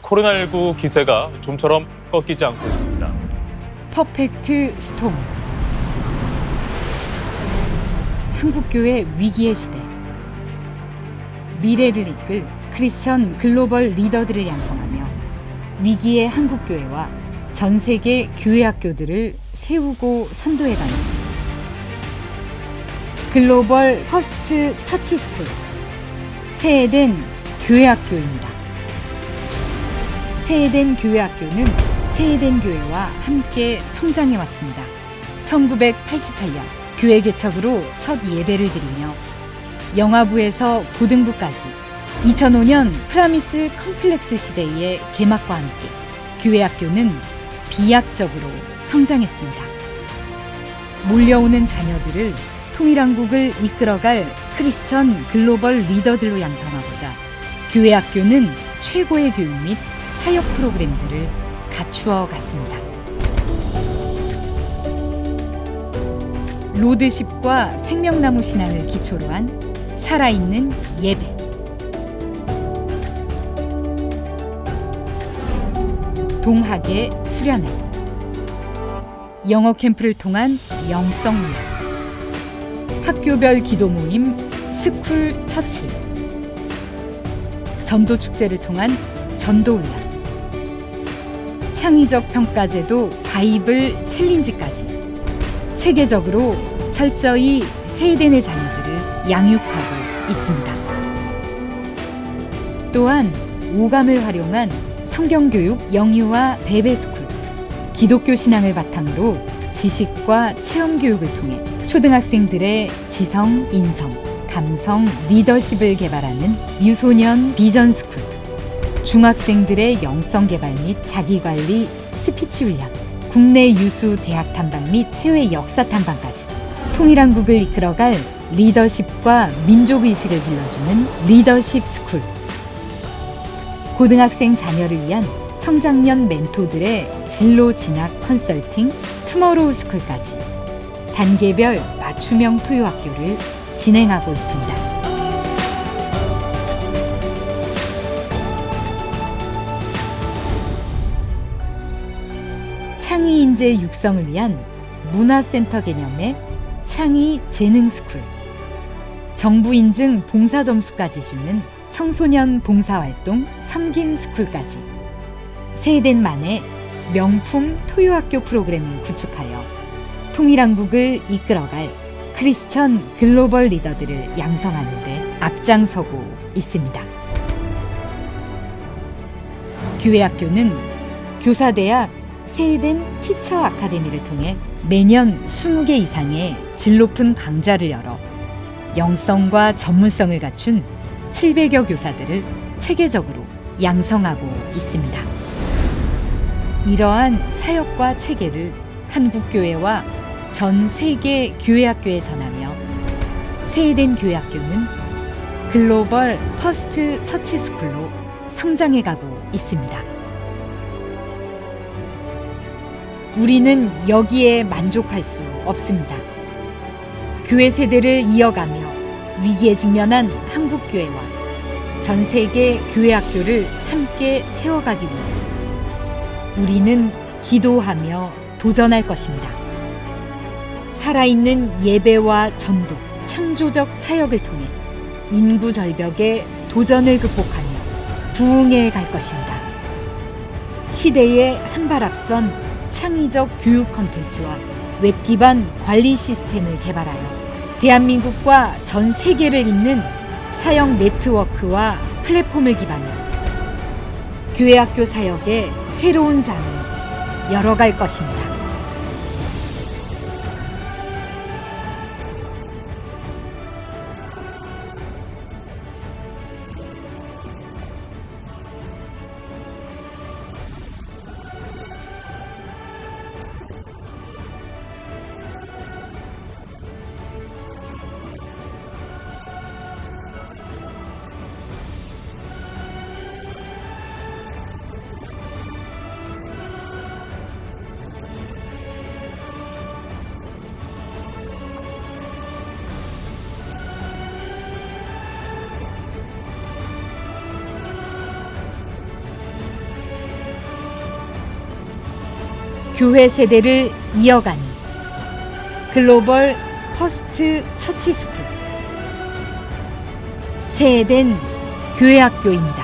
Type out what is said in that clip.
코로나19 기세가 좀처럼 꺾이지 않고 있습니다. 퍼펙트 스톰 한국교회 위기의 시대 미래를 이끌 크리스천 글로벌 리더들을 양성하며 위기의 한국교회와 전 세계 교회 학교들을 세우고 선도해가는 글로벌 퍼스트 처치 스쿨 새해된 교회 학교입니다. 새해된 교회 학교는 새해된 교회와 함께 성장해 왔습니다. 1988년 교회 개척으로 첫 예배를 드리며 영화부에서 고등부까지 2005년 프라미스 컴플렉스 시대의 개막과 함께 교회 학교는 비약적으로 성장했습니다. 몰려오는 자녀들을 통일한국을 이끌어갈 크리스천 글로벌 리더들로 양성하고자 교회 학교는 최고의 교육 및 사역 프로그램들을 갖추어 갔습니다. 로드십과 생명나무 신앙을 기초로 한 살아있는 예배. 동학의 수련회. 영어 캠프를 통한 영성 문 학교별 기도 모임 스쿨 처치. 전도 축제를 통한 전도 훈련. 창의적 평가제도 바이블 챌린지까지 체계적으로 철저히 세대내 자녀들을 양육하고 있습니다. 또한 오감을 활용한 성경교육 영유아 베베스쿨, 기독교 신앙을 바탕으로 지식과 체험 교육을 통해 초등학생들의 지성, 인성, 감성, 리더십을 개발하는 유소년 비전 스쿨, 중학생들의 영성 개발 및 자기 관리 스피치 훈련, 국내 유수 대학 탐방 및 해외 역사 탐방까지 통일한국을 이끌어갈 리더십과 민족 의식을 길러주는 리더십 스쿨. 고등학생 자녀를 위한 청장년 멘토들의 진로 진학 컨설팅 투머로우 스쿨까지 단계별 맞춤형 토요 학교를 진행하고 있습니다. 인재 육성을 위한 문화센터 개념의 창의 재능 스쿨. 정부 인증 봉사 점수까지 주는 청소년 봉사활동 섬김 스쿨까지. 세된 만에 명품 토요학교 프로그램을 구축하여 통일한국을 이끌어갈 크리스천 글로벌 리더들을 양성하는 데 앞장서고 있습니다. 교회 학교는 교사대학 세된 티처 아카데미를 통해 매년 20개 이상의 질 높은 강좌를 열어 영성과 전문성을 갖춘 700여 교사들을 체계적으로 양성하고 있습니다. 이러한 사역과 체계를 한국교회와 전 세계 교회학교에 전하며 세된 교회학교는 글로벌 퍼스트 처치 스쿨로 성장해가고 있습니다. 우리는 여기에 만족할 수 없습니다. 교회 세대를 이어가며 위기에 직면한 한국교회와 전 세계 교회 학교를 함께 세워가기 위해 우리는 기도하며 도전할 것입니다. 살아있는 예배와 전도, 창조적 사역을 통해 인구 절벽의 도전을 극복하며 부흥해 갈 것입니다. 시대에 한 발 앞선 창의적 교육 컨텐츠와 웹 기반 관리 시스템을 개발하여 대한민국과 전 세계를 잇는 사역 네트워크와 플랫폼을 기반으로 교회 학교 사역의 새로운 장을 열어갈 것입니다. 교회 세대를 이어가는 글로벌 퍼스트 처치 스쿨. 세eden 교회 학교입니다.